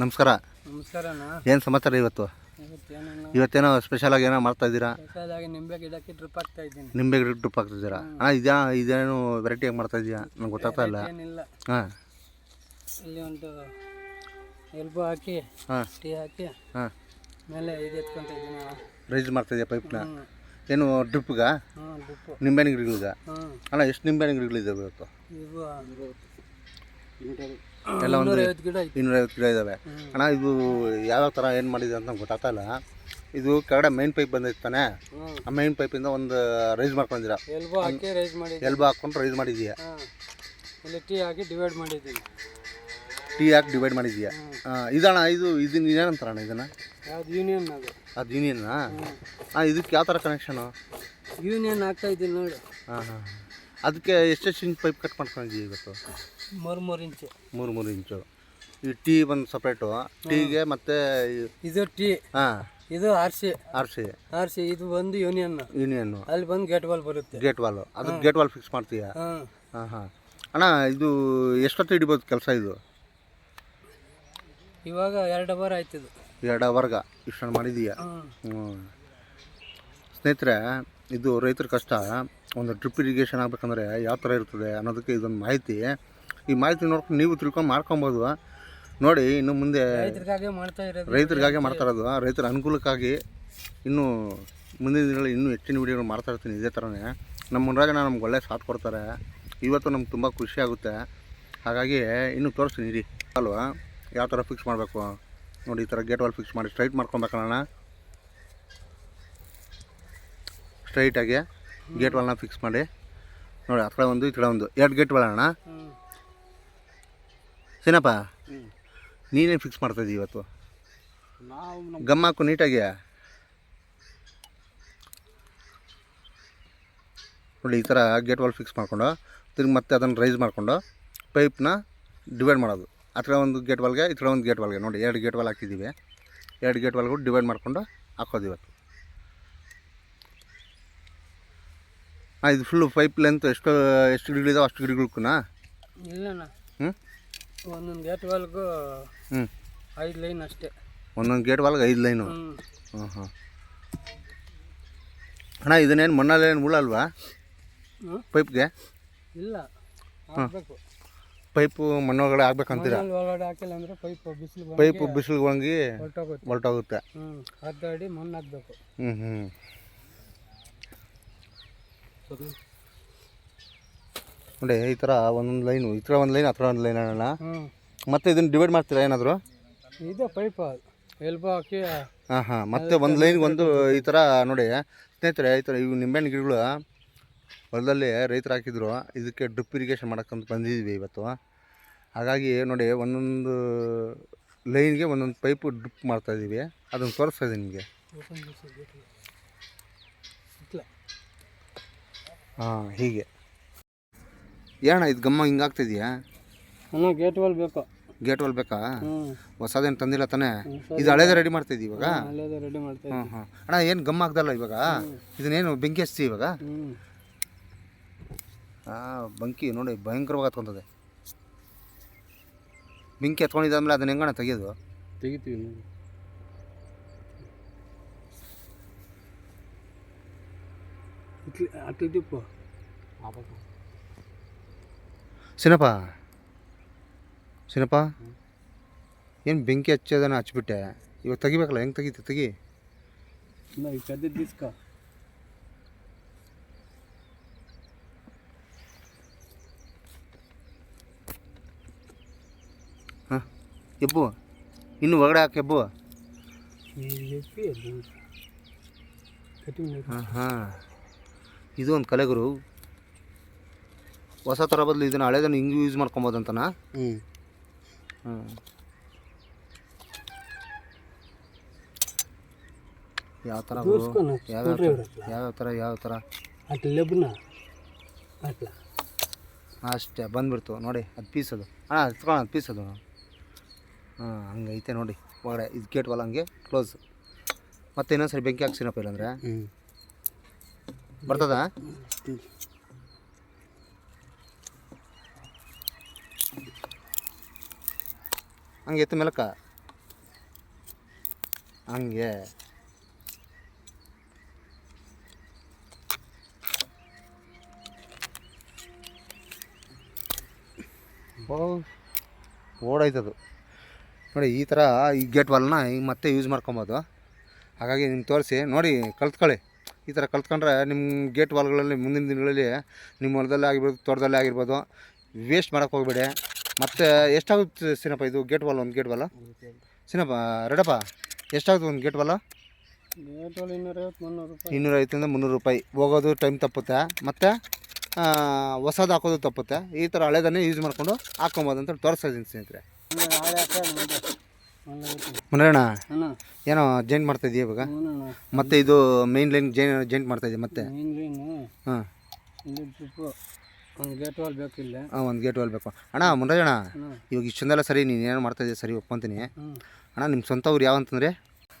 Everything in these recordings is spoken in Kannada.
ನಮಸ್ಕಾರ. ನಮಸ್ಕಾರಣ್ಣ ಏನು ಸಮಾಚಾರ ಇವತ್ತು? ಇವತ್ತೇನೋ ಇವತ್ತೇನೋ ಸ್ಪೆಷಲಾಗಿ ಏನೋ ಮಾಡ್ತಾ ಇದ್ದೀರಾ? ಸ್ಪೆಷಲಾಗಿ ನಿಂಬೆ ಗಿಡಕ್ಕೆ ಡ್ರಿಪ್ ಆಗ್ತಾ ಇದ್ದೀನಿ. ನಿಂಬೆ ಗಿಡ ಡ್ರಿಪ್ ಹಾಕ್ತಿದ್ದೀರಾ? ಹಾಂ ಇದ್ಯಾ ಇದೇನು ವೆರೈಟಿಯಾಗಿ ಮಾಡ್ತಾ ಇದೆಯಾ? ನಂಗೆ ಗೊತ್ತಾಗ್ತಾ ಇಲ್ಲ. ಏನಿಲ್ಲ. ಹಾಂ. ಇಲ್ಲಿ ಒಂದು ಎಲ್ಬೋ ಹಾಕಿ ಹಾಂ. ಟೀ ಹಾಕಿ ಹಾಂ. ಮೇಲೆ ಇದು ಎತ್ಕೊಂತ ಇದ್ದೀನಿ ರೈಸ್ ಮಾಡ್ತಾ ಇದೆಯಾ ಪೈಪ್ನ ಏನು ಡ್ರಿಪ್ಗಾ ಹ್ಞೂ ಡ್ರಿಪ್ಪು ನಿಂಬೆಹಣ್ಣು ಗಿಡಗಳಿಗ? ಹ್ಞೂ ಅಣ್ಣ ಎಷ್ಟು ನಿಂಬೆಹಣ್ಣು ಗಿಡಗಳಿದ್ದಾವೆ ಇವತ್ತು? ಇವು ಎಲ್ಲ ಒಂದು ಇನ್ನೂರೈವತ್ತು ಗಿಡ ಇದ್ದಾವೆ ಅಣ್ಣ ಇದು ಯಾವ್ಯಾವ ಥರ ಏನು ಮಾಡಿದೆ ಅಂತ ನಂಗೆ ಗೊತ್ತಾಗ್ತಾ ಇದು ಕೆಳಗಡೆ ಮೈನ್ ಪೈಪ್ ಬಂದೈತೆ ತಾನೆ? ಆ ಮೈನ್ ಪೈಪಿಂದ ಒಂದು ರೈಸ್ ಮಾಡ್ಕೊಂಡಿರ ಎಲ್ಬೋ ಹಾಕ್ಕೊಂಡು ರೈಸ್ ಮಾಡಿದೀಯಾ ಟೀ ಹಾಕಿ ಡಿವೈಡ್ ಮಾಡಿದ್ದೀನಿ ಟೀ ಹಾಕಿ ಡಿವೈಡ್ ಮಾಡಿದೀಯಾ ಹಾಂ ಇದಣ್ಣ ಇದು ಇದನ್ನ ಏನಂತಾರಣ್ಣ ಇದನ್ನು? ಯೂನಿಯನ್ ಅದು? ಅದು ಯೂನಿಯನ್ನಾ ಹಾಂ ಇದಕ್ಕೆ ಯಾವ ಥರ ಕನೆಕ್ಷನು ಯೂನಿಯನ್ ಹಾಕ್ತಾ ಇದ್ದೀನಿ ನೋಡಿ. ಹಾಂ ಹಾಂ ಅದಕ್ಕೆ ಎಷ್ಟೆಷ್ಟು ಇಂಚ್ ಪೈಪ್ ಕಟ್ ಮಾಡ್ಕೊಂಡಿದ್ದೀವಿ ಇವತ್ತು? ಮೂರು ಮೂರು ಇಂಚು. ಮೂರು ಮೂರು ಇಂಚು. ಈ ಟೀ ಬಂದು ಸಪ್ರೇಟು ಟೀಗೆ ಮತ್ತೆ ಇದು ಟೀ. ಹಾ. ಇದು R C. R C. R C ಇದು ಬಂದು ಯೂನಿಯನ್. ಯೂನಿಯನ್. ಅಲ್ಲಿ ಬಂದು ಗೇಟ್ ವಾಲ್ ಬರುತ್ತೆ. ಗೇಟ್ ವಾಲ್ ಅದಕ್ಕೆ ಗೇಟ್ ವಾಲ್ ಫಿಕ್ಸ್ ಮಾಡ್ತೀಯಾ? ಹಾಂ. ಹಾಂ ಹಾಂ. ಅಣ್ಣ ಇದು ಎಷ್ಟೊತ್ತು ಹಿಡಿಬೋದು ಕೆಲಸ ಇದು? ಇವಾಗ ಎರಡು ಅವರ್ ಆಯ್ತಿದು ಎರಡು ಅವರ್ಗ. ಇಷ್ಟು ಮಾಡಿದೀಯಾ? ಹ್ಞೂ ಸ್ನೇಹಿತರೆ ಇದು ರೈತರ ಕಷ್ಟ. ಒಂದು ಡ್ರಿಪ್ ಇರಿಗೇಷನ್ ಆಗಬೇಕಂದ್ರೆ ಯಾವ ಥರ ಇರ್ತದೆ ಅನ್ನೋದಕ್ಕೆ ಇದೊಂದು ಮಾಹಿತಿ. ಈ ಮಾಹಿತಿ ನೋಡ್ಕೊಂಡು ನೀವು ತಿಳ್ಕೊಂಡು ಮಾಡ್ಕೊಬೋದು. ನೋಡಿ ಇನ್ನು ಮುಂದೆ ರೈತರಿಗಾಗೆ ಮಾಡ್ತಾ ಇರೋದು ರೈತರಿಗಾಗೆ ಮಾಡ್ತಾ ಇರೋದು. ರೈತರ ಅನುಕೂಲಕ್ಕಾಗಿ ಇನ್ನೂ ಮುಂದಿನ ದಿನಗಳಲ್ಲಿ ಇನ್ನೂ ಹೆಚ್ಚಿನ ವಿಡಿಯೋಗಳು ಮಾಡ್ತಾ ಇರ್ತೀನಿ ಇದೇ ಥರನೇ ನಮ್ಮ ಮುನ್ರಾಜನ ನಮ್ಗೆ ಒಳ್ಳೆ ಸಾಥ್ ಕೊಡ್ತಾರೆ. ಇವತ್ತು ನಮ್ಗೆ ತುಂಬ ಖುಷಿ ಆಗುತ್ತೆ. ಹಾಗಾಗಿ ಇನ್ನೂ ತೋರಿಸ್ತೀನಿ ಇರಿ. ಅಲ್ವಾ? ಯಾವ ಥರ ಫಿಕ್ಸ್ ಮಾಡಬೇಕು? ನೋಡಿ ಈ ಥರ ಗೇಟ್ ವಾಲ್ ಫಿಕ್ಸ್ ಮಾಡಿ ಸ್ಟ್ರೈಟ್ ಮಾಡ್ಕೊಬೇಕಣ್ಣ ಸ್ಟ್ರೈಟಾಗಿ ಗೇಟ್ ವಾಲ್ನ ಫಿಕ್ಸ್ ಮಾಡಿ. ನೋಡಿ ಆ ಕಡೆ ಒಂದು ಈ ಕಡೆ ಒಂದು. ಎರಡು ಗೇಟ್ ವಾಲ್ ಅಣ್ಣ. ಸಿನಪ್ಪ? ನೀನೇ ಫಿಕ್ಸ್ ಮಾಡ್ತಾಯಿದ್ದೀವಿ ಇವತ್ತು? ನಾವು ಗಮ್ ಹಾಕು ನೀಟಾಗಿ ನೋಡಿ ಈ ಥರ ಗೇಟ್ ವಾಲ್ ಫಿಕ್ಸ್ ಮಾಡ್ಕೊಂಡು ತಿರ್ಗಿ ಮತ್ತೆ ಅದನ್ನು ರೈಸ್ ಮಾಡಿಕೊಂಡು ಪೈಪ್ನ ಡಿವೈಡ್ ಮಾಡೋದು. ಆ ಕಡೆ ಒಂದು ಗೇಟ್ ವಾಲ್ಗೆ ಈ ಕಡೆ ಒಂದು ಗೇಟ್ ವಾಲ್ಗೆ ನೋಡಿ ಎರಡು ಗೇಟ್ ವಾಲ್ ಹಾಕಿದ್ದೀವಿ ಎರಡು ಗೇಟ್ ವಾಲ್ಗೂ ಡಿವೈಡ್ ಮಾಡಿಕೊಂಡು ಹಾಕೋದು ಇವತ್ತು. ಹಾಂ ಇದು ಫುಲ್ಲು ಪೈಪ್ ಲೆಂತ್ ಎಷ್ಟು ಎಷ್ಟು ಗಿಡಗಳಿದಾವೆ ಅಷ್ಟು ಇಲ್ಲಣ್ಣ. ಹ್ಞೂ ಒಂದೊಂದು ಗೇಟ್ ವಾಲ್ಗೂ ಹ್ಞೂ ಐದು ಲೈನ್ ಅಷ್ಟೇ. ಒಂದೊಂದು ಗೇಟ್ ವಾಲ್ಗೆ ಐದು ಲೈನು? ಹ್ಞೂ ಹಾಂ ಹಾಂ ಅಣ್ಣ ಇದನ್ನೇನು ಮಣ್ಣಲ್ಲೇನು ಮುಳ್ಳಲ್ವಾ ಹ್ಞೂ ಪೈಪ್ಗೆ? ಇಲ್ಲ. ಹಾಕಬೇಕು. ಪೈಪು ಮಣ್ಣೊಳಗಡೆ ಆಗ್ಬೇಕಂತೀರ ಒಳಗಡೆ ಹಾಕಿಲ್ಲ ಅಂದರೆ ಪೈಪ್ ಬಿಸಿಲು ಪೈಪು ಬಿಸಿಲು ಒಣಗಿ ಹೊರಟೋಗುತ್ತೆ. ಹೊರಟೋಗುತ್ತೆ. ಹ್ಞೂ ಅರ್ಧ ಅಡಿ ಮಣ್ಣು ಹಾಕಬೇಕು. ಹ್ಞೂ ಹ್ಞೂ ನೋಡಿ ಈ ಥರ ಒಂದೊಂದು ಲೈನು ಈ ಥರ ಒಂದು ಲೈನ್ ಹತ್ರ ಒಂದು ಲೈನ್ ಅಣ್ಣ. ಮತ್ತೆ ಇದನ್ನು ಡಿವೈಡ್ ಮಾಡ್ತೀರಾ ಏನಾದರೂ? ಇದು ಪೈಪ್ ಎಲ್ಬೋ ಹಾಕಿ ಹಾಂ ಹಾಂ. ಮತ್ತೆ ಒಂದು ಲೈನ್ಗೆ ಒಂದು ಈ ಥರ ನೋಡಿ ಸ್ನೇಹಿತರೆ ಈ ಥರ ಇವು ನಿಂಬೆಹಣ್ಣು ಗಿಡಗಳು ಹೊಲದಲ್ಲಿ ರೈತರು ಹಾಕಿದ್ರು. ಇದಕ್ಕೆ ಡ್ರಿಪ್ ಇರಿಗೇಷನ್ ಮಾಡೋಕ್ಕಂತ ಬಂದಿದ್ವಿ ಇವತ್ತು. ಹಾಗಾಗಿ ನೋಡಿ ಒಂದೊಂದು ಲೈನ್ಗೆ ಒಂದೊಂದು ಪೈಪು ಡ್ರಿಪ್ ಮಾಡ್ತಾಯಿದ್ದೀವಿ ಅದನ್ನು ತೋರಿಸ್ತಾ ಇದ್ದೀನಿ ನಿಮಗೆ. ಹಾಂ ಹೀಗೆ. ಏನಣ್ಣ ಇದು ಗಮ್ಮ ಹಿಂಗಾಗ್ತಿದ್ಯಾ ಆಗ್ತಿದೆಯಾ ಅಣ್ಣ ಗೇಟ್ ವಾಲ್ ಬೇಕು. ಗೇಟ್ ವಾಲ್ ಬೇಕಾ? ಹೊಸದೇನು ತಂದಿಲ್ಲ ತಾನೆ? ಇದು ಹಳೇದೇ ರೆಡಿ ಮಾಡ್ತಿದ್ದಿ ಇವಾಗ? ರೆಡಿ ಮಾಡ್ತಾ ಹಾಂ ಹಾಂ ಅಣ್ಣ ಏನು ಗಮ್ಮ ಆಗ್ದಲ್ಲ ಇವಾಗ? ಇದನ್ನೇನು ಬೆಂಕಿ ಹಚ್ತಿ ಇವಾಗ? ಬಂಕಿ ಹಾಂ ಬೆಂಕಿ ನೋಡಿ ಭಯಂಕರವಾಗಿ ಹತ್ಕೊಂತದೆ. ಬೆಂಕಿ ಹತ್ಕೊಂಡಿದ್ದಾದ್ಮೇಲೆ ಅದನ್ನ ಹೆಂಗಣ ತೆಗಿಯೋದು? ತೆಗಿತೀವಿ ಅಟ್ಲಿ ಅಟ್ಲಿ ಟಿಪ್ಪು ಸಿನಪ್ಪ ಸಿನಪ್ಪ ಏನು ಬೆಂಕಿ ಹಚ್ಚೋದನ್ನ ಹಚ್ಬಿಟ್ಟೆ? ಇವಾಗ ತೆಗಿಬೇಕಲ್ಲ ಹೆಂಗೆ ತೆಗಿತಿ? ತೆಗಿ. ಹಾಂ ಎಬ್ಬು. ಇನ್ನು ಒಳಗಡೆ ಹಾಕಿ ಎಬ್ಬು. ಹಾಂ ಹಾಂ ಇದು ಒಂದು ಕಲೆಗುರು. ಹೊಸ ಥರ ಬದಲು ಇದನ್ನು ಹಳೆದನ್ನು ಹಿಂಗೆ ಯೂಸ್ ಮಾಡ್ಕೊಬೋದಂತನಾ ಹ್ಞೂ ಹ್ಞೂ ಯಾವ ಥರ? ತೋರಿಸ್ಕೊಣ ಯಾವ್ಯಾವ ಥರ? ಯಾವ್ಯಾವ ಥರ ಯಾವ ಅಷ್ಟೇ ಬಂದ್ಬಿಡ್ತು. ನೋಡಿ ಅದು ಪೀಸ್ ಅದು. ಹಾಂ ಎತ್ಕೊಳ್ಳೋಣ ಅದು ಪೀಸ್ ಅದು. ಹಾಂ ಹಂಗೈತೆ ನೋಡಿ. ಒಳಗಡೆ ಇದು ಗೇಟ್ ವಾಲ್ ಹಂಗೆ ಕ್ಲೋಸ್ ಮತ್ತೆ ಇನ್ನೊಂದ್ಸರಿ ಬೆಂಕಿ ಹಾಕ್ಸಿನಪ್ಪ ಇಲ್ಲಾಂದ್ರೆ ಬರ್ತದಾ? ಹಂಗೆ ಎತ್ತ ಮೇಲಕ್ಕ. ಹಂಗೆ. ಓಡಾಯ್ತದು. ನೋಡಿ, ಈ ಥರ ಈ ಗೇಟ್ ವಾಲ್ನ ಈಗ ಮತ್ತೆ ಯೂಸ್ ಮಾಡ್ಕೊಬೋದು. ಹಾಗಾಗಿ ನಿಮ್ಗೆ ತೋರಿಸಿ, ನೋಡಿ, ಕಲ್ತ್ಕೊಳ್ಳಿ. ಈ ಥರ ಕಲ್ತ್ಕೊಂಡ್ರೆ ನಿಮ್ಮ ಗೇಟ್ ವಾಲ್ಗಳಲ್ಲಿ ಮುಂದಿನ ದಿನಗಳಲ್ಲಿ ನಿಮ್ಮ ಹೊಲದಲ್ಲೇ ಆಗಿರ್ಬೋದು, ತೋಟದಲ್ಲೇ ಆಗಿರ್ಬೋದು ವೇಸ್ಟ್ ಮಾಡೋಕ್ಕೆ ಹೋಗ್ಬೇಡಿ. ಮತ್ತು ಎಷ್ಟಾಗುತ್ತೆ ಸಿನಪ್ಪ ಇದು ಗೇಟ್ ವಾಲ್ ಒಂದು ಗೇಟ್ ವಾಲ್ ಸಿನಪ್ಪ ರೆಡಪ್ಪ ಎಷ್ಟಾಗುತ್ತೆ ಒಂದು ಗೇಟ್ ರೂಪಾಯಿ ಇನ್ನೂರೈವತ್ತರಿಂದ ಮುನ್ನೂರು ರೂಪಾಯಿ. ಹೋಗೋದು ಟೈಮ್ ತಪ್ಪುತ್ತೆ. ಮತ್ತು ಹೊಸದು ಹಾಕೋದು ತಪ್ಪುತ್ತೆ. ಈ ಥರ ಹಳೆದನ್ನೇ ಯೂಸ್ ಮಾಡಿಕೊಂಡು ಹಾಕೊಬೋದು ಅಂತ ತೋರಿಸ್ತಾ ಇದ್ದೀನಿ ಸ್ನೇಹಿತರೆ. ಅಣ್ಣ ಏನೋ ಜೈಂಟ್ ಮಾಡ್ತಾ ಇದೀಯ ಇವಾಗ? ಮತ್ತೆ ಇದು ಮೇನ್ ಲೈನ್ ಜೈನ್ ಜೈಂಟ್ ಮಾಡ್ತಾ ಇದೀಯ ಮತ್ತೆ? ಹಾಂ. ಒಂದು ಗೇಟ್ ವಾಲ್ ಬೇಕು ಹಾಂ ಒಂದು ಗೇಟ್ ಬೇಕು. ಅಣ್ಣ ಮುನರಾಜಣ್ಣ ಅಣ್ಣ ಇವಾಗ ಇಷ್ಟೊಂದೆಲ್ಲ ಸರಿ ನೀನು ಏನು ಮಾಡ್ತಾ ಇದೀಯ? ಸರಿ ಒಪ್ಕೊಂತೀನಿ. ಅಣ್ಣ ನಿಮ್ಮ ಸ್ವಂತ ಊರು ಯಾವ ಅಂತಂದ್ರೆ?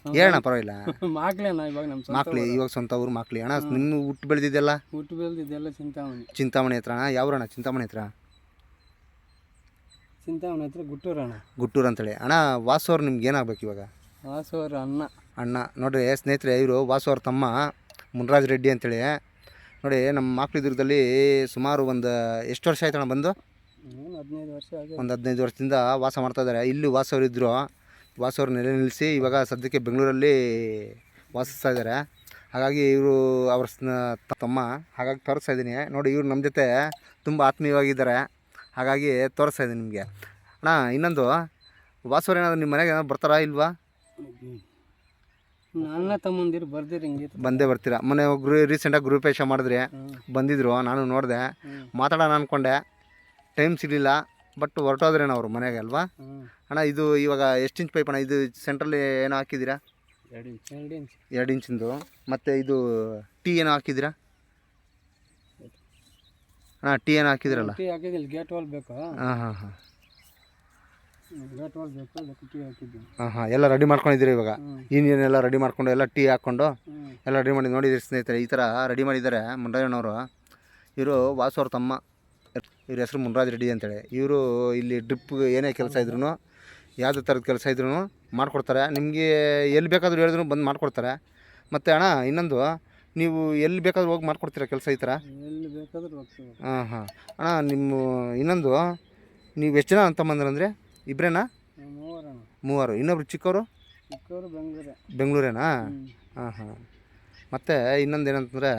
ಹೇಳಣ್ಣ ಪರವಾಗಿಲ್ಲ. ಮಾಕ್ಲೇನ ಇವಾಗ ನಮ್ಮ ಮಾಕ್ಲಿ ಇವಾಗ ಸ್ವಂತ ಊರು ಮಾಕ್ಲಿ. ಅಣ್ಣ ನಿಮ್ಮ ಹುಟ್ಟು ಬೆಳೆದಿದ್ದೆಲ್ಲ ಹುಟ್ಟು ಬೆಳೆದಿದ್ದೆಲ್ಲ ಚಿಂತಾಮಣಿ. ಚಿಂತಾಮಣಿ ಹತ್ರ ಅಣ್ಣ. ಯಾವ್ರಣ್ಣ ಚಿಂತಾಮಣಿ ಹತ್ರ? ಚಿಂತಾಮಣಿ ಹತ್ರ ಗುಟ್ಟೂರಣ್ಣ ಗುಟ್ಟೂರು ಅಂತೇಳಿ. ಅಣ್ಣ ವಾಸು ಅವ್ರು ನಿಮ್ಗೆ ಏನಾಗಬೇಕು ಇವಾಗ? ವಾಸವರ ಅಣ್ಣ. ಅಣ್ಣ ನೋಡ್ರಿ ಸ್ನೇಹಿತರೆ ಇವರು ವಾಸು ಅವ್ರ ತಮ್ಮ ಮುನ್ರಾಜ್ ರೆಡ್ಡಿ ಅಂತೇಳಿ. ನೋಡಿ ನಮ್ಮ ಮಾಕ್ಳಿದುರ್ಗದಲ್ಲಿ ಸುಮಾರು ಒಂದು ಎಷ್ಟು ವರ್ಷ ಆಯ್ತಣ್ಣ ಬಂದು? ಹದಿನೈದು ವರ್ಷ ಒಂದು ಹದಿನೈದು ವರ್ಷದಿಂದ ವಾಸ ಮಾಡ್ತಾ ಇದ್ದಾರೆ. ಇಲ್ಲಿ ವಾಸವ್ರು ಇದ್ದರು ವಾಸವ್ರು ನೆಲೆ ನಿಲ್ಲಿಸಿ ಇವಾಗ ಸದ್ಯಕ್ಕೆ ಬೆಂಗಳೂರಲ್ಲಿ ವಾಸಿಸ್ತಾ ಇದ್ದಾರೆ. ಹಾಗಾಗಿ ಇವರು ಅವ್ರ ತಮ್ಮ ಹಾಗಾಗಿ ತೋರಿಸ್ತಾ ಇದ್ದೀನಿ. ನೋಡಿ ಇವರು ನಮ್ಮ ಜೊತೆ ತುಂಬ ಆತ್ಮೀಯವಾಗಿದ್ದಾರೆ. ಹಾಗಾಗಿ ತೋರಿಸ್ತಾ ಇದ್ದೀನಿ ನಿಮಗೆ. ಅಣ್ಣ ಇನ್ನೊಂದು ವಾಸವ್ರು ಏನಾದ್ರು ನಿಮ್ಮ ಮನೆಗೆ ಏನಾದ್ರು ಬರ್ತಾರಾ ಇಲ್ವಾ? ಅಣ್ಣ ತಮ್ಮಂದಿರು ಬರ್ದಿರಿ ಬಂದೇ ಬರ್ತೀರಾ? ಮೊನ್ನೆ ಗ್ರೂ ರೀಸೆಂಟಾಗಿ ಗ್ರೂಪ್ ಮಾಡಿದ್ರಿ ಮಾಡಿದ್ರೆ ಬಂದಿದ್ರು ನಾನು ನೋಡಿದೆ. ಮಾತಾಡೋಣ ಅಂದ್ಕೊಂಡೆ ಟೈಮ್ ಸಿಗಲಿಲ್ಲ. ಬಟ್ ಹೊರಟೋದ್ರೇನೋ ಅವರು ಮನೆಗೆ ಅಲ್ವಾ? ಅಣ್ಣ ಇದು ಇವಾಗ ಎಷ್ಟು ಇಂಚ್ ಪೈಪ್ ಅಣ್ಣ? ಇದು ಸೆಂಟ್ರಲ್ಲಿ ಏನೋ ಹಾಕಿದ್ದೀರಾ? ಎರಡು ಇಂಚ್ ಎರಡು ಇಂಚ್ ಎರಡು ಇಂಚಿಂದು ಮತ್ತು ಇದು ಟೀ ಏನೋ ಹಾಕಿದ್ದೀರಾ? ಅಣ್ಣ ಟೀ ಏನೋ ಹಾಕಿದ್ರಲ್ಲ? ಟೀ ಹಾಕಿದಿಲ್ಲ ಗೇಟ್ ವಾಲ್ ಬೇಕಾ? ಹಾಂ ಹಾಂ ಹಾಂ ಗೇಟ್ ವಾಲ್ ಬೇಕು ಅದಕ್ಕೆ ಟೀ ಹಾಕಿದ್ದೀನಿ ಹಾಂ ಹಾಂ ಎಲ್ಲ ರೆಡಿ ಮಾಡ್ಕೊಂಡಿದ್ದೀರಿ ಇವಾಗ? ಇನ್ನೇನೆಲ್ಲ ರೆಡಿ ಮಾಡ್ಕೊಂಡು ಎಲ್ಲ ಟೀ ಹಾಕ್ಕೊಂಡು ಎಲ್ಲ ರೆಡಿ ಮಾಡಿ ನೋಡಿದ್ದೀರಿ ಸ್ನೇಹಿತರೆ ಈ ಥರ ರೆಡಿ ಮಾಡಿದ್ದಾರೆ ಮುನ್ರಾಜಣ್ಣವರು ಇವರು ವಾಸು ಅವ್ರ ತಮ್ಮ ಇವ್ರ ಹೆಸರು ಮುನ್ರಾಜ್ ರೆಡ್ಡಿ ಅಂತೇಳಿ. ಇವರು ಇಲ್ಲಿ ಡ್ರಿಪ್ ಏನೇ ಕೆಲಸ ಇದ್ರೂ ಯಾವುದೇ ಥರದ ಕೆಲಸ ಇದ್ರೂ ಮಾಡಿಕೊಡ್ತಾರೆ. ನಿಮಗೆ ಎಲ್ಲಿ ಬೇಕಾದರೂ ಹೇಳಿದ್ರು ಬಂದು ಮಾಡಿಕೊಡ್ತಾರೆ. ಮತ್ತು ಅಣ್ಣ ಇನ್ನೊಂದು ನೀವು ಎಲ್ಲಿ ಬೇಕಾದ್ರೂ ಹೋಗಿ ಮಾಡ್ಕೊಡ್ತೀರಾ ಕೆಲಸ ಈ ಥರ ಎಲ್ಲಿ ಬೇಕಾದ್ರೂ ಹೋಗ್ತೀವಿ. ಹಾಂ ಹಾಂ ಅಣ್ಣ ನಿಮ್ಮ ಇನ್ನೊಂದು ನೀವು ಎಷ್ಟು ಜನ ಅಂತ ಅಂತಂಬಂದ್ರಂದರೆ ಇಬ್ಬರೇನಾ ಮೂವರು. ಇನ್ನೊಬ್ರು ಚಿಕ್ಕವರು? ಚಿಕ್ಕವರು ಬೆಂಗಳೂರೇ. ಬೆಂಗಳೂರೇನಾ? ಹಾಂ ಹಾಂ. ಮತ್ತು ಇನ್ನೊಂದು ಏನಂತಂದರೆ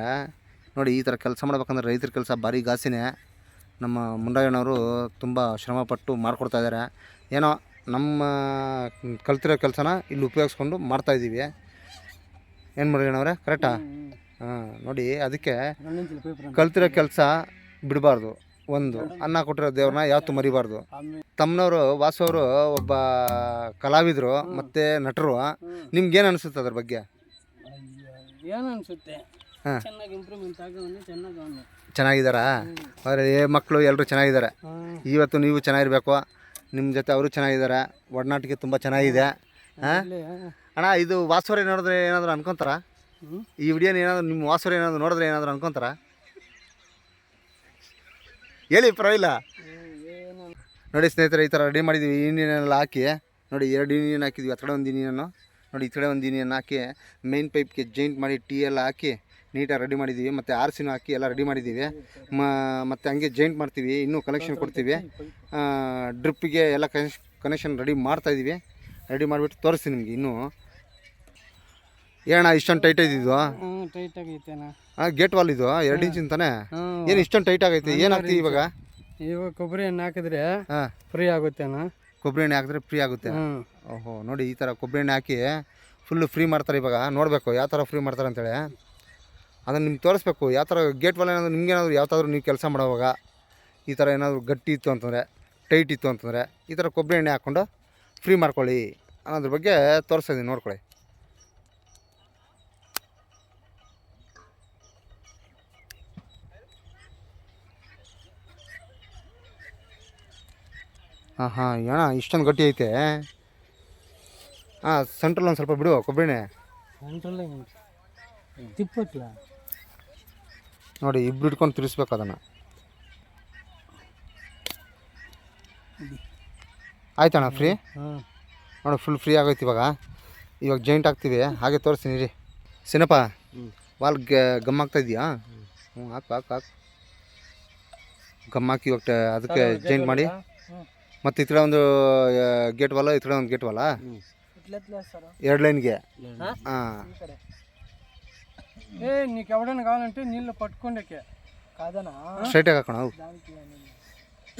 ನೋಡಿ ಈ ಥರ ಕೆಲಸ ಮಾಡ್ಬೇಕಂದ್ರೆ ರೈತರ ಕೆಲಸ ಭಾರಿ ಗಾಸಿನೇ ನಮ್ಮ ಮುಂಡಾಯಣ್ಣವರು ತುಂಬ ಶ್ರಮಪಟ್ಟು ಮಾಡಿಕೊಡ್ತಾ ಇದ್ದಾರೆ ಏನೋ ನಮ್ಮ ಕಲ್ತಿರೋ ಕೆಲಸನ ಇಲ್ಲಿ ಉಪಯೋಗಿಸ್ಕೊಂಡು ಮಾಡ್ತಾಯಿದ್ದೀವಿ ಏನು ಮುರುಗಣ್ಣವ್ರೆ ಕರೆಕ್ಟಾ ಹಾಂ ನೋಡಿ ಅದಕ್ಕೆ ಕಲ್ತಿರೋ ಕೆಲಸ ಬಿಡಬಾರ್ದು. ಒಂದು ಅನ್ನ ಕೊಟ್ಟಿರೋ ದೇವ್ರನ್ನ ಯಾವತ್ತು ಮರಿಬಾರ್ದು. ತಮ್ಮನವರು ವಾಸವರು ಅವರು ಒಬ್ಬ ಕಲಾವಿದರು ಮತ್ತು ನಟರು. ನಿಮ್ಗೇನು ಅನಿಸುತ್ತೆ ಅದ್ರ ಬಗ್ಗೆ? ಏನು ಅನಿಸುತ್ತೆ? ಹಾಂ. ಚೆನ್ನಾಗಿ ಇಂಪ್ರೂವ್ಮೆಂಟ್ ಆಗವನೆ ಚೆನ್ನಾಗಿ ಅವನು ಚೆನ್ನಾಗಿದ್ದಾರಾ? ಅವರ ಮಕ್ಕಳು ಎಲ್ಲರೂ ಚೆನ್ನಾಗಿದ್ದಾರೆ. ಇವತ್ತು ನೀವು ಚೆನ್ನಾಗಿರ್ಬೇಕು. ನಿಮ್ಮ ಜೊತೆ ಅವರು ಚೆನ್ನಾಗಿದ್ದಾರೆ. ಒಡನಾಟಿಕೆ ತುಂಬ ಚೆನ್ನಾಗಿದೆ. ಹಾಂ? ಅಣ್ಣ ಇದು ವಾಸವರ ನೋಡಿದ್ರೆ ಏನಾದರೂ ಅನ್ಕೊಂತಾರ? ಈ ವಿಡಿಯೋನ ಏನಾದರೂ ನಿಮ್ಮ ವಾಸವರ ಏನಾದರೂ ನೋಡಿದ್ರೆ ಏನಾದರೂ ಅನ್ಕೊಂತಾರ? ಹೇಳಿ ಪರವಾಗಿಲ್ಲ ನೋಡಿ ಸ್ನೇಹಿತರೆ ಈ ಥರ ರೆಡಿ ಮಾಡಿದ್ದೀವಿ ಇಂಜಿನೆಲ್ಲ ಹಾಕಿ ನೋಡಿ ಎರಡು ಇಂಜಿನ್ ಹಾಕಿದ್ವಿ. ಆ ಕಡೆ ಒಂದು ಇಂಜಿನನ್ನು ನೋಡಿ ಈ ಕಡೆ ಒಂದು ಇಂಜಿನ್ ಹಾಕಿ ಮೇನ್ ಪೈಪ್ಗೆ ಜಾಯಿಂಟ್ ಮಾಡಿ ಟೀ ಎಲ್ಲ ಹಾಕಿ ನೀಟಾಗಿ ರೆಡಿ ಮಾಡಿದ್ದೀವಿ ಮತ್ತು ಆರ್ಸಿನೂ ಹಾಕಿ ಎಲ್ಲ ರೆಡಿ ಮಾಡಿದ್ದೀವಿ ಮ ಮತ್ತು ಹಂಗೆ ಜಾಯಿಂಟ್ ಮಾಡ್ತೀವಿ. ಇನ್ನೂ ಕನೆಕ್ಷನ್ ಕೊಡ್ತೀವಿ. ಡ್ರಿಪ್ಪಿಗೆ ಎಲ್ಲ ಕನೆಕ್ಷ್ ಕನೆಕ್ಷನ್ ರೆಡಿ ಮಾಡ್ತಾಯಿದ್ದೀವಿ ರೆಡಿ ಮಾಡಿಬಿಟ್ಟು ತೋರಿಸ್ತೀನಿ ನಿಮಗೆ ಇನ್ನೂ. ಏನಣ್ಣ ಇಷ್ಟೊಂದು ಟೈಟ್ ಇದ್ದಿದ್ದು ಟೈಟ್ ಆಗೈತೆ ಗೇಟ್ ವಾಲ್ ಇದು ಎರಡು ಇಂಚಿನ ತಾನೆ ಏನು ಇಷ್ಟೊಂದು ಟೈಟ್ ಆಗೈತೆ? ಏನಾಗ್ತಿ ಇವಾಗ? ಇವಾಗ ಕೊಬ್ಬರಿ ಎಣ್ಣೆ ಹಾಕಿದ್ರೆ ಹಾಂ. ಫ್ರೀ ಆಗುತ್ತೆ ಕೊಬ್ಬರಿ ಎಣ್ಣೆ ಹಾಕಿದ್ರೆ ಫ್ರೀ ಆಗುತ್ತೆ? ಓಹೋ ನೋಡಿ ಈ ಥರ ಕೊಬ್ಬರಿ ಎಣ್ಣೆ ಹಾಕಿ ಫುಲ್ಲು ಫ್ರೀ ಮಾಡ್ತಾರೆ ಇವಾಗ. ನೋಡಬೇಕು ಯಾವ ಥರ ಫ್ರೀ ಮಾಡ್ತಾರೆ ಅಂತೇಳಿ. ಅದನ್ನು ನಿಮ್ಗೆ ತೋರಿಸ್ಬೇಕು ಯಾವ ಥರ ಗೇಟ್ ವಾಲ್ ಏನಾದರೂ ನಿಮ್ಗೆ ಏನಾದ್ರು ಯಾವ್ದಾದ್ರು ನೀವು ಕೆಲಸ ಮಾಡೋವಾಗ ಈ ಥರ ಏನಾದರೂ ಗಟ್ಟಿ ಇತ್ತು ಅಂತಂದರೆ ಟೈಟ್ ಇತ್ತು ಅಂತಂದರೆ ಈ ಥರ ಕೊಬ್ಬರಿ ಎಣ್ಣೆ ಹಾಕ್ಕೊಂಡು ಫ್ರೀ ಮಾಡ್ಕೊಳ್ಳಿ ಅನ್ನೋದ್ರ ಬಗ್ಗೆ ತೋರಿಸ್ತಾ ಇದ್ದೀನಿ ನೋಡ್ಕೊಳ್ಳಿ. ಹಾಂ ಹಾಂ ಅಣ್ಣ ಇಷ್ಟೊಂದು ಗಟ್ಟಿ ಐತೆ. ಹಾಂ ಸೆಂಟ್ರಲ್ ಒಂದು ಸ್ವಲ್ಪ ಬಿಡು ಕೊಬ್ಬರಿನೇ ತಿಪ್ಪತ್ಲ? ನೋಡಿ ಇಬ್ರು ಇಟ್ಕೊಂಡು ತಿರ್ಸ್ಬೇಕು ಅದನ್ನು. ಆಯ್ತಣ್ಣ ಫ್ರೀ ಹಾಂ ನೋಡಿ ಫುಲ್ ಫ್ರೀ ಆಗೈತೆ ಇವಾಗ. ಇವಾಗ ಜಾಯಿಂಟ್ ಹಾಕ್ತೀವಿ ಹಾಗೆ ತೋರಿಸ್ತೀನಿ ರೀ ಸಿನಪ್ಪ ವಾಲ್ ಗಮ್ ಆಗ್ತಾ ಇದೆಯಾ? ಹ್ಞೂ ಹಾಕು ಹಾಕು ಹಾಕು. ಗಮ್ ಹಾಕಿ ಇವಾಗ ಅದಕ್ಕೆ ಜಾಯಿಂಟ್ ಮಾಡಿ. ಮತ್ತು ಈ ಕಡೆ ಒಂದು ಗೇಟ್ ವಾಲ ಈ ಕಡೆ ಒಂದು ಗೇಟ್ ವಾಲ ಎರಡು ಲೈನ್ಗೆ ಹಾಂ? ಏ ನೀಕ್ ఎవడైనా కావాలంటే నీళ్ళు పట్టుకోండికే కాదనా ಸ್ಟ್ರೈಟ್ ಆಗಿ ಹಾಕೋಣ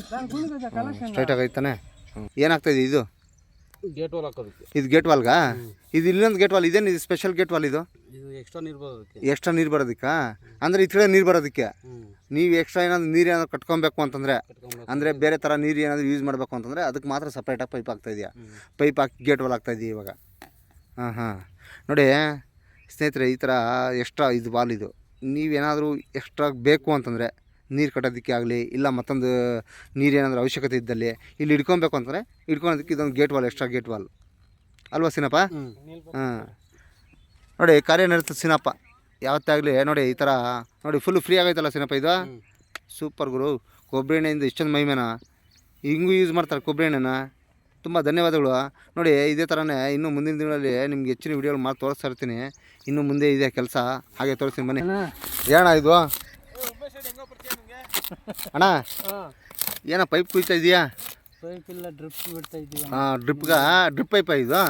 దానికి ఉంది కదా కలెక్షన్ ಸ್ಟ್ರೈಟ್ ಆಗಿ ಐತಾನೆ ಏನಾಗ್ತಾ ಇದೆ ಇದು? ಗೇಟ್ ವಾಲ್ ಇದು ಗೇಟ್ ವಾಲ್ಗಾ ಇದು ಇಲ್ಲೊಂದು ಗೇಟ್ ವಾಲ್ ಇದೇನು ಇದು ಸ್ಪೆಷಲ್ ಗೇಟ್ ವಾಲ್ ಇದು? ಇದು ಎಕ್ಸ್ಟ್ರಾ ನೀರು ಬರೋದಕ್ಕೆ ಎಕ್ಸ್ಟ್ರಾ ನೀರು ಬರೋದಕ್ಕಾ? ಅಂದರೆ ಈ ಕಡೆ ನೀರು ಬರೋದಕ್ಕೆ? ನೀವು ಎಕ್ಸ್ಟ್ರಾ ಏನಾದ್ರು ನೀರು ಏನಾದ್ರು ಕಟ್ಕೊಬೇಕು ಅಂತಂದರೆ ಅಂದರೆ ಬೇರೆ ಥರ ನೀರು ಏನಾದರೂ ಯೂಸ್ ಮಾಡಬೇಕು ಅಂತಂದರೆ ಅದಕ್ಕೆ ಮಾತ್ರ ಸಪ್ರೇಟಾಗಿ ಪೈಪ್ ಆಗ್ತಾ ಇದೆಯಾ? ಪೈಪ್ ಹಾಕಿ ಗೇಟ್ ವಾಲ್ ಆಗ್ತಾ ಇದೆಯಾ ಇವಾಗ? ಹಾಂ ಹಾಂ. ನೋಡಿ ಸ್ನೇಹಿತರೆ ಈ ಥರ ಎಕ್ಸ್ಟ್ರಾ ಇದು ಬಾಲ್ ಇದು. ನೀವೇನಾದರೂ ಎಕ್ಸ್ಟ್ರಾ ಬೇಕು ಅಂತಂದರೆ ನೀರು ಕಟ್ಟೋದಕ್ಕೆ ಆಗಲಿ ಇಲ್ಲ ಮತ್ತೊಂದು ನೀರು ಏನಾದರೂ ಅವಶ್ಯಕತೆ ಇದ್ದಲ್ಲಿ ಇಲ್ಲಿ ಹಿಡ್ಕೊಬೇಕು ಅಂತಂದರೆ ಹಿಡ್ಕೊಳೋದಕ್ಕೆ ಇದೊಂದು gate valve extra gate valve ಅಲ್ವಾ ಸಿನಪ್ಪ? ಹಾಂ. ನೋಡಿ ಕಾರ್ಯನಿರತ ಸಿನಪ್ಪ. ಯಾವತ್ತಾಗಲಿ ನೋಡಿ ಈ ಥರ ನೋಡಿ ಫುಲ್ ಫ್ರೀ ಆಗೈತಲ್ಲ ಸಿನಪ್ಪ ಇದು. ಸೂಪರ್ ಗುರು. ಕೊಬ್ಬರಿ ಎಣ್ಣೆಯಿಂದ ಇಷ್ಟೊಂದು ಮೈಮೇನ. ಹಿಂಗೂ ಯೂಸ್ ಮಾಡ್ತಾರೆ ಕೊಬ್ಬರಿ ಎಣ್ಣೆನ. ತುಂಬ ಧನ್ಯವಾದಗಳು. ನೋಡಿ ಇದೇ ಥರನೇ ಇನ್ನು ಮುಂದಿನ ದಿನಗಳಲ್ಲಿ ನಿಮ್ಗೆ ಹೆಚ್ಚಿನ ವಿಡಿಯೋಗಳು ಮಾಡಿ ತೋರಿಸ್ತಾ ಇರ್ತೀನಿ. ಇನ್ನು ಮುಂದೆ ಇದೆ ಕೆಲಸ. ಹಾಗೆ ತೋರಿಸ್ತೀನಿ ಬನ್ನಿ. ಏಣ ಇದು? ಅಣ್ಣ ಏನ ಪೈಪ್ ಕುಯ್ತಾ ಇದೆಯಾ? ಪೈಪ್ ಇಲ್ಲ ಡ್ರಿಪ್ ಬಿಡ್ತಾ ಹಾಂ ಡ್ರಿಪ್ಗ ಡ್ರಿಪ್ ಪೈಪ ಇದು?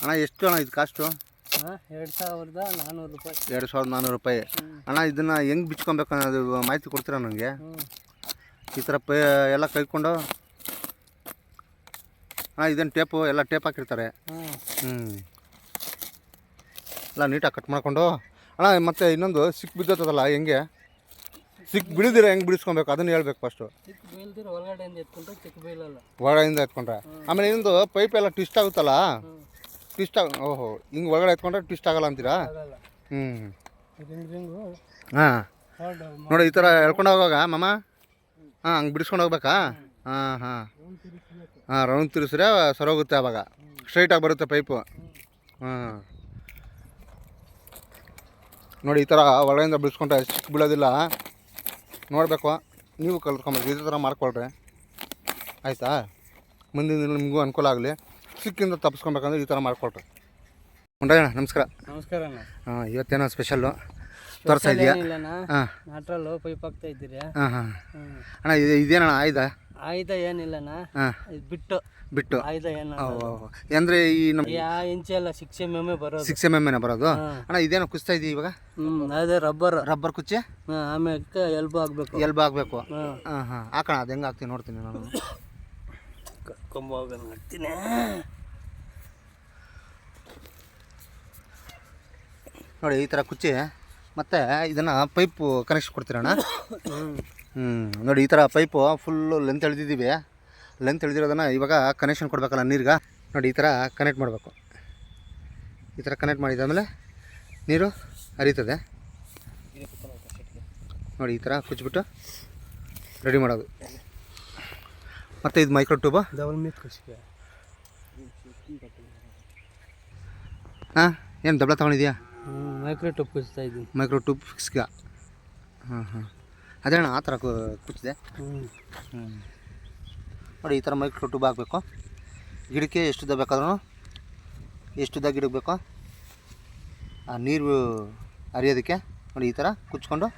ಅಣ್ಣ ಎಷ್ಟು ಅಣ್ಣ ಇದು ಕಾಸ್ಟು ಎರಡು ಸಾವಿರದ ನಾನ್ನೂರು ರೂಪಾಯಿ. ಎರಡು ಸಾವಿರದ ನಾನ್ನೂರು ರೂಪಾಯಿ. ಅಣ್ಣ ಇದನ್ನು ಹೆಂಗೆ ಬಿಚ್ಕೊಬೇಕು ಅನ್ನೋದು ಮಾಹಿತಿ ಕೊಡ್ತೀರಾ ನನಗೆ? ಈ ಥರ ಪೈ ಎಲ್ಲ ಕೈಕೊಂಡು. ಅಣ್ಣ ಇದನ್ನು ಟೇಪು ಎಲ್ಲ ಟೇಪ್ ಹಾಕಿರ್ತಾರೆ. ಹ್ಞೂ ಎಲ್ಲ ನೀಟಾಗಿ ಕಟ್ ಮಾಡಿಕೊಂಡು. ಅಣ್ಣ ಮತ್ತು ಇನ್ನೊಂದು ಸಿಕ್ ಬಿದ್ದೋತದಲ್ಲ ಹೆಂಗೆ? ಸಿಕ್ ಬಿಡಿದಿರ ಹೆಂಗೆ ಬಿಡಿಸ್ಕೊಬೇಕು? ಅದನ್ನು ಹೇಳ್ಬೇಕು ಫಸ್ಟು ಒಳಗಡೆಯಿಂದ ಎತ್ಕೊಂಡ್ರೆ ಎತ್ಕೊಂಡ್ರೆ. ಆಮೇಲೆ ಇನ್ನೊಂದು ಪೈಪ್ ಎಲ್ಲ ಟ್ವಿಸ್ಟ್ ಆಗುತ್ತಲ್ಲ? ಟ್ವಿಸ್ಟ್ ಆಗ ಓಹೋ ಹಿಂಗೆ ಒಳಗಡೆ ಎತ್ಕೊಂಡ್ರೆ ಟ್ವಿಸ್ಟ್ ಆಗಲ್ಲ ಅಂತೀರಾ? ಹ್ಮ್. ಹ್ಞೂ ಹಾಂ. ನೋಡಿ ಈ ಥರ ಎಳ್ಕೊಂಡು ಹೋಗುವಾಗ ಮಾಮ? ಹಾಂ ಹಂಗೆ ಬಿಡಿಸ್ಕೊಂಡು ಹೋಗ್ಬೇಕಾ? ಹಾಂ ಹಾಂ. ಹಾಂ ರೌಂಡ್ ತಿರುಗಿಸ್ರೆ ಸರೋಗುತ್ತೆ ಆವಾಗ ಸ್ಟ್ರೈಟಾಗಿ ಬರುತ್ತೆ ಪೈಪು ಹಾಂ. ನೋಡಿ ಈ ಥರ ಒಳಗಿಂದ ಬಿಡಿಸ್ಕೊಂಡ್ರೆ ಚಿಕ್ಕ ಬೀಳೋದಿಲ್ಲ. ನೋಡಬೇಕು. ನೀವು ಕಲ್ತ್ಕೊಬೇಕು ಇದೇ ಥರ ಮಾಡ್ಕೊಳ್ರಿ. ಆಯಿತಾ? ಮುಂದಿನ ದಿನ ನಿಮಗೂ ಅನುಕೂಲ ಆಗಲಿ. ಸಿಕ್ಕಿಂದ ತಪ್ಪಿಸ್ಕೊಬೇಕಂದ್ರೆ ಈ ಥರ ಮಾಡ್ಕೊಳ್ರಿ ಮುಂಡಯ್ಯಣ್ಣ ನಮಸ್ಕಾರ. ನಮಸ್ಕಾರ ಅಣ್ಣ. ಹಾಂ ಇವತ್ತೇನೋ ಸ್ಪೆಷಲ್ಲು ತೋರಿಸ್ತಾ ಇದೆಯಾ? ಹಾಂ. ನಾಟ್ರಲ್ಲು ಪೈಪ್ ಹಾಕ್ತಾ ಇದ್ದೀರಿ? ಹಾಂ ಹಾಂ. ಅಣ್ಣ ಇದು ಇದೇನಣ್ಣ ಆಯ್ದ ಆಯ್ದ ಏನಿಲ್ಲಣ್ಣ ಹಾಂ. ಬಿಟ್ಟು. ಬಿಟ್ಟು. ಆಯ್ದ ಏನು ಅಂದರೆ ಈ ನಮ್ಮ ಯಾ ಇಂಚೆ ಎಲ್ಲ ಸಿಕ್ಸ್ ಎಂ ಎಂ ಬರೋದು. ಸಿಕ್ಸ್ ಎಂ ಎಂ ಬರೋದು? ಹಾಂ. ಅಣ್ಣ ಇದೇನೋ ಕುಸ್ತಾ ಇದೆಯಾ ಇವಾಗ? ಹ್ಞೂ ಅದೇ ರಬ್ಬರ್. ರಬ್ಬರ್ ಕುಚ್ಚಿ? ಆಮೇಲೆ ಎಲ್ಬು ಆಗಬೇಕು ಎಲ್ಬು ಆಗಬೇಕು ಹಾಂ. ಹಾಂ ಹಾಂ. ಹಾಕೋಣ ಅದು ಹೆಂಗೆ ಹಾಕ್ತೀನಿ ನೋಡ್ತೀನಿ ನಾನು. ಹೋಗೋಣ ಮಾಡ್ತೀನಿ. ನೋಡಿ, ಈ ಥರ ಕುಚ್ಚಿ, ಮತ್ತು ಇದನ್ನು ಪೈಪು ಕನೆಕ್ಷನ್ ಕೊಡ್ತೀರಣ್ಣ? ಹ್ಞೂ ನೋಡಿ, ಈ ಥರ ಪೈಪು ಫುಲ್ಲು ಲೆಂತ್ ಎಳ್ದಿದ್ದೀವಿ. ಲೆಂತ್ ಎಳ್ದಿರೋದನ್ನು ಇವಾಗ ಕನೆಕ್ಷನ್ ಕೊಡಬೇಕಲ್ಲ ನೀರಿಗೆ? ನೋಡಿ, ಈ ಥರ ಕನೆಕ್ಟ್ ಮಾಡಬೇಕು. ಈ ಥರ ಕನೆಕ್ಟ್ ಮಾಡಿದಾದಮೇಲೆ ನೀರು ಹರಿತದೆ. ನೋಡಿ, ಈ ಥರ ಕುಚ್ಚಿಬಿಟ್ಟು ರೆಡಿ ಮಾಡೋದು. ಮತ್ತು ಇದು ಮೈಕ್ರೋ ಟ್ಯೂಬ್ ಡಬಲ್ ಮೀಟ್ ಖುಷಿಗೆ ಹಾಂ ಏನು ದಬ್ಳ ತೊಗೊಂಡಿದ್ಯಾ? ಮೈಕ್ರೋ ಟ್ಯೂಬ್ ಕುಚ್ತಾ ಇದ್ದೀನಿ. ಮೈಕ್ರೋ ಟ್ಯೂಬ್ ಫಿಕ್ಸ್ಗೆ ಹಾಂ ಹಾಂ. ಅದೇ ಅಣ್ಣ ಆ ಥರ ಕುಚ್ಚಿದೆ ಹ್ಞೂ ಹ್ಞೂ ನೋಡಿ ಈ ಥರ ಮೈಕ್ರೋ ಟ್ಯೂಬ್ ಹಾಕಬೇಕು. ಗಿಡಕ್ಕೆ ಎಷ್ಟು ಉದ್ದ ಬೇಕಾದ್ರೂ ಎಷ್ಟು ಉದ್ದ ಗಿಡಕ್ಕೆ ಬೇಕೋ? ಆ ನೀರು ಹರಿಯೋದಕ್ಕೆ ನೋಡಿ ಈ ಥರ ಕುಚ್ಕೊಂಡು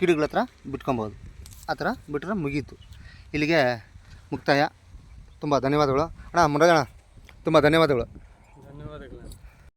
ಗಿಡಗಳ ಹತ್ರ ಬಿಟ್ಕೊಬೋದು. ಆ ಥರ ಬಿಟ್ಟರೆ ಮುಗೀತು. ಇಲ್ಲಿಗೆ ಮುಕ್ತಾಯ. ತುಂಬ ಧನ್ಯವಾದಗಳು. ಅಣ್ಣ ಮುರಳಿ ಅಣ್ಣ ತುಂಬ ಧನ್ಯವಾದಗಳು.